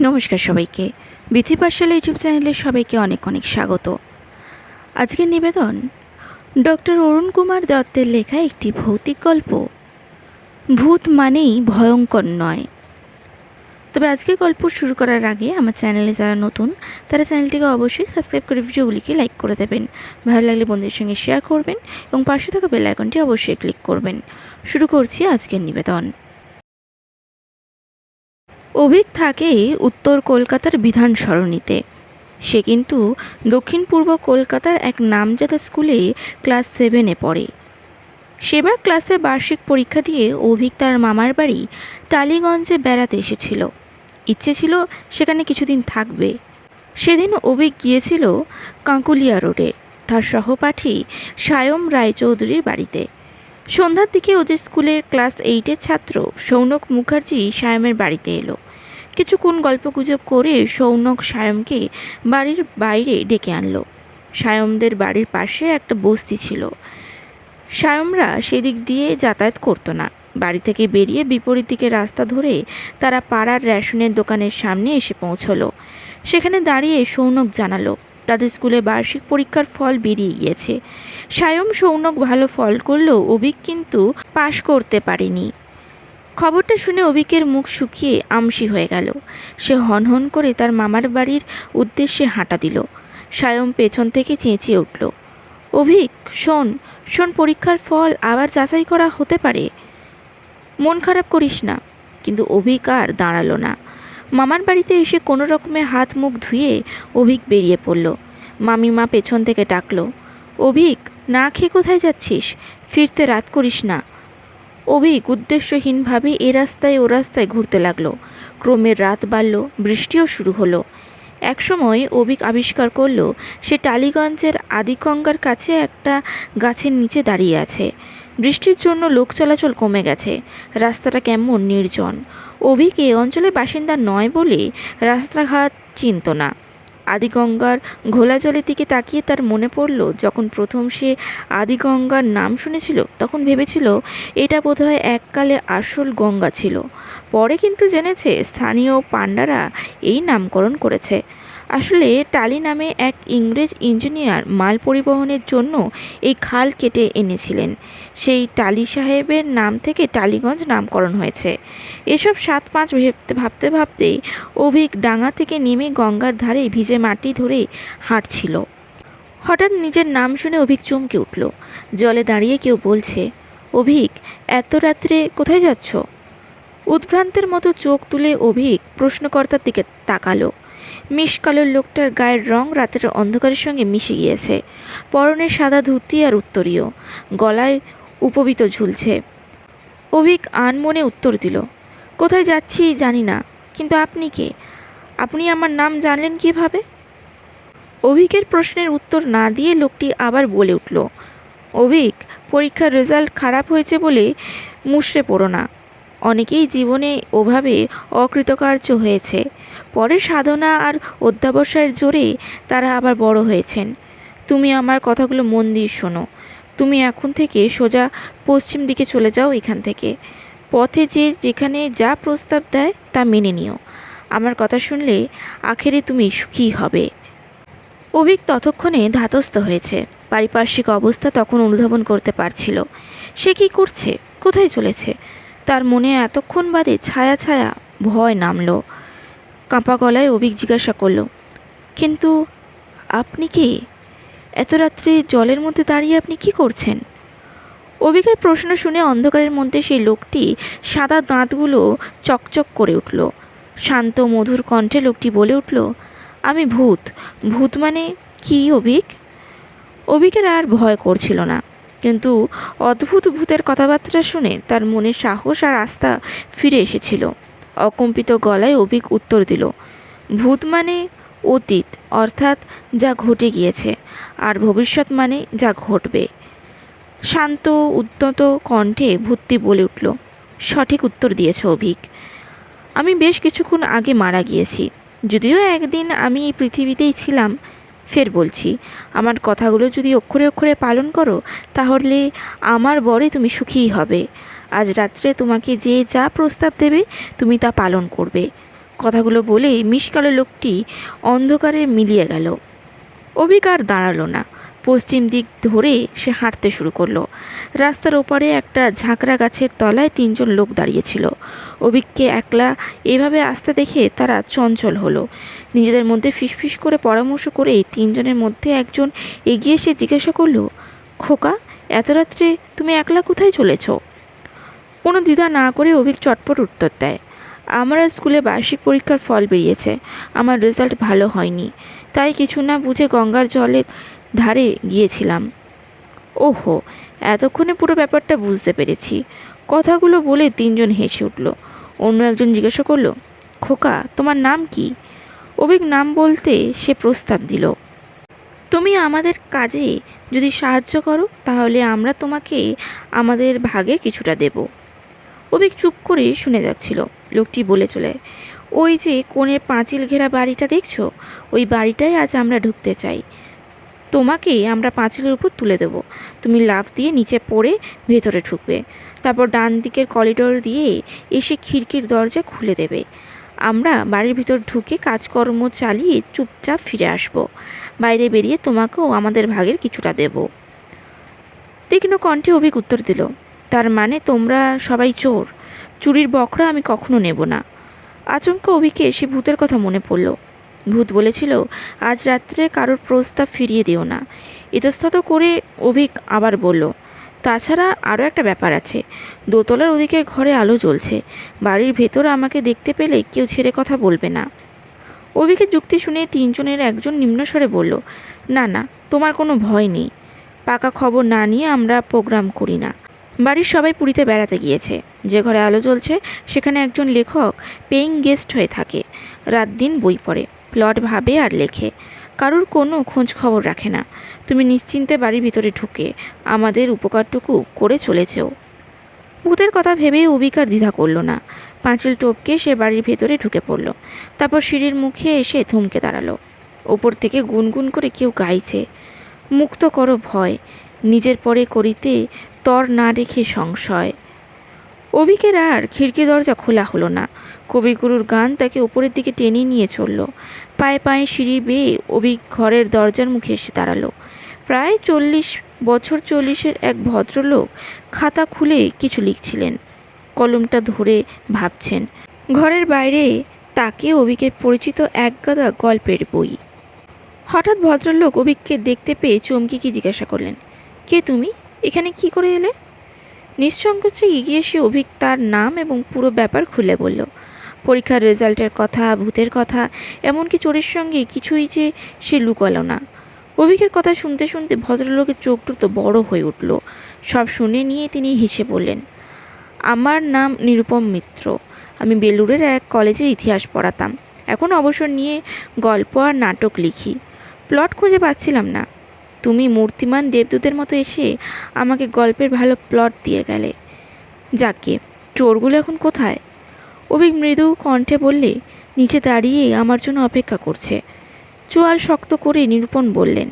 নমস্কার সবাইকে। বিথি পাঠশালা ইউটিউব চ্যানেলে সবাইকে অনেক অনেক স্বাগত। আজকের নিবেদন, ডক্টর অরুণ কুমার দত্তের লেখা একটি ভৌতিক গল্প। ভূত মানেই ভয়ঙ্কর নয়। তবে আজকের গল্প শুরু করার আগে আমার চ্যানেলে যারা নতুন, তারা চ্যানেলটিকে অবশ্যই সাবস্ক্রাইব করে ভিডিওগুলিকে লাইক করে দেবেন। ভালো লাগলে বন্ধুদের সঙ্গে শেয়ার করবেন এবং পাশে থাকা বেল আইকনটি অবশ্যই ক্লিক করবেন। শুরু করছি আজকের নিবেদন। অভিক থাকে উত্তর কলকাতার বিধান সরণিতে সে কিন্তু দক্ষিণ পূর্ব কলকাতার এক নামজাদা স্কুলে ক্লাস সেভেনে পড়ে। সেবার ক্লাসে বার্ষিক পরীক্ষা দিয়ে অভিক তার মামার বাড়ি টালিগঞ্জে বেড়াতে এসেছিল। ইচ্ছে ছিল সেখানে কিছুদিন থাকবে। সেদিন অভিক গিয়েছিল কাঁকুলিয়া রোডে, তার সহপাঠী সায়ম রায়চৌধুরীর বাড়িতে। সন্ধ্যার দিকে ওদের স্কুলের ক্লাস এইটের ছাত্র সৌনক মুখার্জি সায়মের বাড়িতে এলো। কিছুক্ষণ গল্পগুজব করে সৌনক সায়মকে বাড়ির বাইরে ডেকে আনলো। সায়মদের বাড়ির পাশে একটা বস্তি ছিল। সায়মরা সেদিক দিয়ে যাতায়াত করতো না। বাড়ি থেকে বেরিয়ে বিপরীত দিকে রাস্তা ধরে তারা পাড়ার রেশনের দোকানের সামনে এসে পৌঁছলো। সেখানে দাঁড়িয়ে সৌনক জানালো তাদের স্কুলে বার্ষিক পরীক্ষার ফল বেরিয়ে গিয়েছে। সায়ম সৌনক ভালো ফল করলেও অভিক কিন্তু পাশ করতে পারেনি। খবরটা শুনে অভিকের মুখ শুকিয়ে আমসি হয়ে গেল। সে হনহন করে তার মামার বাড়ির উদ্দেশ্যে হাঁটা দিল। সায়ম পেছন থেকে চেঁচিয়ে উঠল, অভিক, শোন শোন পরীক্ষার ফল আবার যাচাই করা হতে পারে। মন খারাপ করিস না। কিন্তু অভিক আর দাঁড়াল না। মামার বাড়িতে এসে কোনো রকমে হাত মুখ ধুয়ে অভিক বেরিয়ে পড়ল। মামিমা পেছন থেকে ডাকলো, অভিক, না খেয়ে কোথায় যাচ্ছিস? ফিরতে রাত করিস না। অভিক উদ্দেশ্যহীনভাবে এ রাস্তায় ও রাস্তায় ঘুরতে লাগল। ক্রমে রাত বাড়ল, বৃষ্টিও শুরু হলো। একসময় অভিক আবিষ্কার করল, সে টালিগঞ্জের আদিগঙ্গার কাছে একটা গাছের নিচে দাঁড়িয়ে আছে। বৃষ্টির জন্য লোক চলাচল কমে গেছে। রাস্তাটা কেমন নির্জন। অভিক এ অঞ্চলের বাসিন্দা নয় বলে রাস্তাঘাট চিনত না। আদিগঙ্গার ঘোলা জলের দিকে তাকিয়ে তার মনে পড়ল, যখন প্রথম সে আদিগঙ্গার নাম শুনেছিল, তখন ভেবেছিল, এটা বোধহয় এককালে আসল গঙ্গা ছিল। পরে কিন্তু জেনেছে, স্থানীয় পাণ্ডারা এই নামকরণ করেছে। আসলে টালি নামে এক ইংরেজ ইঞ্জিনিয়ার মাল পরিবহনের জন্য এই খাল কেটে এনেছিলেন। সেই টালি সাহেবের নাম থেকে টালিগঞ্জ নামকরণ হয়েছে। এসব সাত পাঁচ ভাবতে ভাবতে ভাবতেই অভিক ডাঙা থেকে নেমে গঙ্গার ধারে ভিজে মাটি ধরে হাঁটছিল। হঠাৎ নিজের নাম শুনে অভিক চমকে উঠল। জলে দাঁড়িয়ে কেউ বলছে, অভিক, এত রাত্রে কোথায় যাচ্ছ? উদ্ভ্রান্তের মতো চোখ তুলে অভিক প্রশ্নকর্তার দিকে তাকালো। মিশকালোর লোকটার গায়ের রং রাতের অন্ধকারের সঙ্গে মিশে গিয়েছে। পরনে সাদা ধুতি আর উত্তরীয়। গলায় উপবিত ঝুলছে। অভিক আনমনে উত্তর দিল, কোথায় যাচ্ছি জানি না, কিন্তু আপনি কে? আপনি আমার নাম জানলেন কীভাবে? অভিকের প্রশ্নের উত্তর না দিয়ে লোকটি আবার বলে উঠল, অভিক, পরীক্ষার রেজাল্ট খারাপ হয়েছে বলে মুষড়ে পড়ো না। অনেকেই জীবনে ওভাবে অকৃতকার্য হয়েছে। পরে সাধনা আর অধ্যাবসায়ের জোরে তারা আবার বড় হয়েছেন। তুমি আমার কথাগুলো মন দিয়ে শোনো। তুমি এখন থেকে সোজা পশ্চিম দিকে চলে যাও এখান থেকে। পথে যে যেখানে যা প্রস্তাব দেয় তা মেনে নিও। আমার কথা শুনলে আখেরে তুমি সুখী হবে। অভিক ততক্ষণে ধাতস্থ হয়েছে। পারিপার্শ্বিক অবস্থা তখন অনুধাবন করতে পারছিল। সে কি করছে? কোথায় চলেছে? তার মনে এতক্ষণ বাদে ছায়া ছায়া ভয় নামলো। কাঁপা গলায় অভিক জিজ্ঞাসা করল, কিন্তু আপনি কি এত রাত্রে জলের মধ্যে দাঁড়িয়ে আপনি কি করছেন? অভিকের প্রশ্ন শুনে অন্ধকারের মধ্যে সেই লোকটি সাদা দাঁতগুলো চকচক করে উঠল। শান্ত, মধুর কণ্ঠে লোকটি বলে উঠল, আমি ভূত। ভূত মানে কি, অভিক? অভিকের আর ভয় করছিল না, কিন্তু অদ্ভুত ভূতের কথাবার্তা শুনে তার মনে সাহস আর আস্থা ফিরে এসেছিল। অকম্পিত গলায় অভিক উত্তর দিল, ভূত মানে অতীত, অর্থাৎ যা ঘটে গিয়েছে, আর ভবিষ্যৎ মানে যা ঘটবে। শান্ত, উদ্যত কণ্ঠে ভূতটি বলে উঠল, সঠিক উত্তর দিয়েছে অভিক। আমি বেশ কিছুক্ষণ আগে মারা গিয়েছি। যদিও একদিন আমি এই পৃথিবীতেই ছিলাম, ফের বলছি, আমার কথাগুলো যদি অক্ষরে অক্ষরে পালন করো, তাহলে আমার বরে তুমি সুখীই হবে। আজ রাত্রে তোমাকে যে যা প্রস্তাব দেবে, তুমি তা পালন করবে। কথাগুলো বলে মিসকালো লোকটি অন্ধকারে মিলিয়ে গেল। অভিক আর দাঁড়াল না। পশ্চিম দিক ধরে সে হাঁটতে শুরু করল। রাস্তার ওপারে একটা ঝাঁকড়া গাছের তলায় তিনজন লোক দাঁড়িয়েছিল। অভিককে একলা এভাবে আসতে দেখে তারা চঞ্চল হলো। নিজেদের মধ্যে ফিসফিস করে পরামর্শ করে তিনজনের মধ্যে একজন এগিয়ে এসে জিজ্ঞাসা করল, খোকা, এত রাত্রে তুমি একলা কোথায় চলেছ? কোনো দ্বিধা না করে অভিক চটপট উত্তর দেয়। আমার স্কুলে বার্ষিক পরীক্ষার ফল বেরিয়েছে। আমার রেজাল্ট ভালো হয়নি। তাই কিছু না বুঝে গঙ্গার জলের ধারে গিয়েছিলাম। ওহো, এতক্ষণে পুরো ব্যাপারটা বুঝতে পেরেছি। কথাগুলো বলে তিনজন হেসে উঠল। অন্য একজন জিজ্ঞাসা করল, খোকা, তোমার নাম কি? অভিক নাম বলতে সে প্রস্তাব দিল, তুমি আমাদের কাজে যদি সাহায্য করো, তাহলে আমরা তোমাকে আমাদের ভাগে কিছুটা দেব। অভিক চুপ করে শুনে যাচ্ছিল। লোকটি বলে চলে, ওই যে কোণের পাঁচিল ঘেরা বাড়িটা দেখছ? ওই বাড়িটায় আজ আমরা ঢুকতে চাই। তোমাকে আমরা পাঁচিলের উপর তুলে দেবো। তুমি লাফ দিয়ে নিচে পড়ে ভেতরে ঢুকবে। তারপর ডান দিকের করিডোর দিয়ে এসে খিড়কির দরজা খুলে দেবে। আমরা বাড়ির ভিতর ঢুকে কাজকর্ম চালিয়ে চুপচাপ ফিরে আসব। বাইরে বেরিয়ে তোমাকেও আমাদের ভাগের কিছুটা দেব। তীক্ষ্ণ কণ্ঠে অভিক উত্তর দিল তার মানে তোমরা সবাই চোর। চুরির বকরা আমি কখনো নেব না। আচমকা অভিকে সে ভূতের কথা মনে পড়ল। ভূত বলেছিল, আজ রাত্রে কারোর প্রস্তাব ফিরিয়ে দিও না। ইতস্তত করে অভিক আবার বলল, তাছাড়া আরও একটা ব্যাপার আছে। দোতলার ওদিকে ঘরে আলো জ্বলছে। বাড়ির ভেতর আমাকে দেখতে পেলে কেউ ছেড়ে কথা বলবে না। অভিকের যুক্তি শুনে তিনজনের একজন নিম্নস্বরে বলল, না না, তোমার কোনো ভয় নেই। পাকা খবর না নিয়ে আমরা প্রোগ্রাম করি না। বাড়ির সবাই পুরীতে বেড়াতে গিয়েছে। যে ঘরে আলো জ্বলছে, সেখানে একজন লেখক পেইং গেস্ট হয়ে থাকে। রাত দিন বই পড়ে, প্লট ভাবে আর লেখে। কারুর কোনো খোঁজ খবর রাখে না। তুমি নিশ্চিন্তে বাড়ির ভিতরে ঢুকে আমাদের উপকারটুকু করে চলেছেও ভূতের কথা ভেবেই অবিকার দ্বিধা করল না। পাঁচিল টপকে সে বাড়ির ভেতরে ঢুকে পড়ল। তারপর সিঁড়ির মুখে এসে থমকে দাঁড়াল। ওপর থেকে গুনগুন করে কেউ গাইছে। মুক্ত করো ভয়। নিজের পরে করিতে তর না রেখে সংশয়। অভিকের আর খিড়কি দরজা খোলা হলো না। কবিগুরুর গান তাকে ওপরের দিকে টেনে নিয়ে চলল। পায়ে পায়ে সিঁড়ি বেয়ে অভিক ঘরের দরজার মুখে এসে দাঁড়াল। প্রায় চল্লিশ, বছর চল্লিশের এক ভদ্রলোক খাতা খুলে কিছু লিখছিলেন। কলমটা ধরে ভাবছেন, ঘরের বাইরে তাকে অভিকের পরিচিত একগাদা গল্পের বই। হঠাৎ ভদ্রলোক অভিককে দেখতে পেয়ে চমকে কি জিজ্ঞাসা করলেন, কে তুমি? এখানে কি করে এলে? নিঃসংকোচে এগিয়ে এসে অভিক তার নাম এবং পুরো ব্যাপার খুলে বলল। পরীক্ষার রেজাল্টের কথা, ভূতের কথা, এমনকি চোরের সঙ্গে কিছুই যে সে লুকালো না। অভিকের কথা শুনতে শুনতে ভদ্রলোকের চোখ দুটো বড় হয়ে উঠল। সব শুনে নিয়ে তিনি হেসে বললেন, আমার নাম নিরুপম মিত্র। আমি বেলুড়ের এক কলেজে ইতিহাস পড়াতাম। এখন অবসর নিয়ে গল্প আর নাটক লিখি। প্লট খুঁজে পাচ্ছিলাম না। তুমি মূর্তিমান দেবদূতের মতো এসে আমাকে গল্পের ভালো প্লট দিয়ে গেলে। যাকে, চোরগুলো এখন কোথায়? অভিক মৃদু কণ্ঠে বললে, নিচে দাঁড়িয়ে আমার জন্য অপেক্ষা করছে। চোয়াল শক্ত করে নিরূপণ বললেন,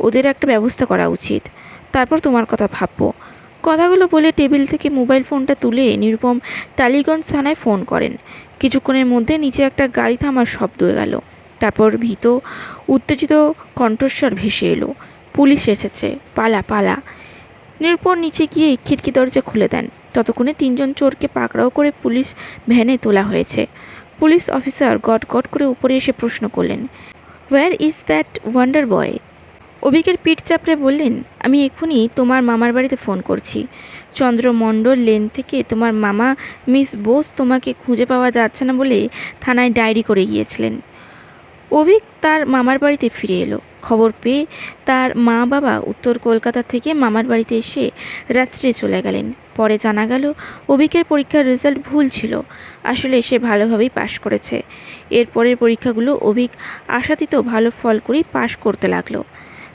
ওদের একটা ব্যবস্থা করা উচিত। তারপর তোমার কথা ভাববো। কথাগুলো বলে টেবিল থেকে মোবাইল ফোনটা তুলে নিরুপম টালিগঞ্জ থানায় ফোন করেন। কিছুক্ষণের মধ্যে নিচে একটা গাড়ি থামার শব্দ গেল তারপর ভীত, উত্তেজিত কণ্ঠস্বর ভেসে এলো। পুলিশ এসেছে। পালা পালা। নিরুপম নিচে গিয়ে খিড়কি দরজা খুলে দেন। ততক্ষণে তিনজন চোরকে পাকড়াও করে পুলিশ ভ্যানে তোলা হয়েছে। পুলিশ অফিসার গট গট করে উপরে এসে প্রশ্ন করলেন where is that wonder boy অভিকের পিঠ চাপড়ে বললেন, আমি এক্ষুনি তোমার মামার বাড়িতে ফোন করছি। চন্দ্রমণ্ডল লেন থেকে তোমার মামা, মিস বোস তোমাকে খুঁজে পাওয়া যাচ্ছে না বলে থানায় ডায়েরি করে গিয়েছিলেন। অভিক তার মামার বাড়িতে ফিরে এলো। খবর পেয়ে তার মা বাবা উত্তর কলকাতা থেকে মামার বাড়িতে এসে রাত্রে চলে গেলেন। পরে জানা গেল, অভিকের পরীক্ষার রেজাল্ট ভুল ছিল। আসলে সে ভালোভাবেই পাশ করেছে। এরপরের পরীক্ষাগুলো অভিক আশাতীত ভালো ফল করেই পাশ করতে লাগল।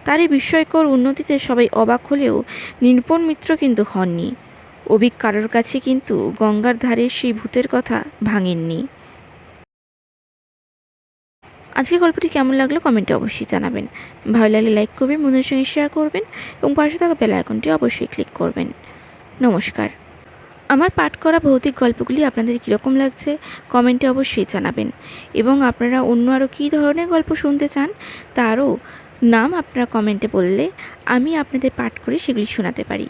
তার এই বিস্ময়কর উন্নতিতে সবাই অবাক হলেও নিরূপণ মিত্র কিন্তু হননি। অভিক কারোর কাছে কিন্তু গঙ্গার ধারে সেই ভূতের কথা ভাঙেননি। আজকে গল্পটি কেমন লাগল কমেন্টে অবশ্যই জানাবেন। ভালো লাগলে লাইক করবেন, বন্ধুদের সঙ্গে শেয়ার করবেন এবং পাশে থাকা বেল আইকনটি অবশ্যই ক্লিক করবেন। নমস্কার। আমার পাঠ করা ভৌতিক গল্পগুলি আপনাদের কীরকম লাগছে কমেন্টে অবশ্যই জানাবেন এবং আপনারা অন্য আরও কী ধরনের গল্প শুনতে চান তারও নাম আপনারা কমেন্টে বললে আমি আপনাদের পাঠ করে সেগুলি শোনাতে পারি।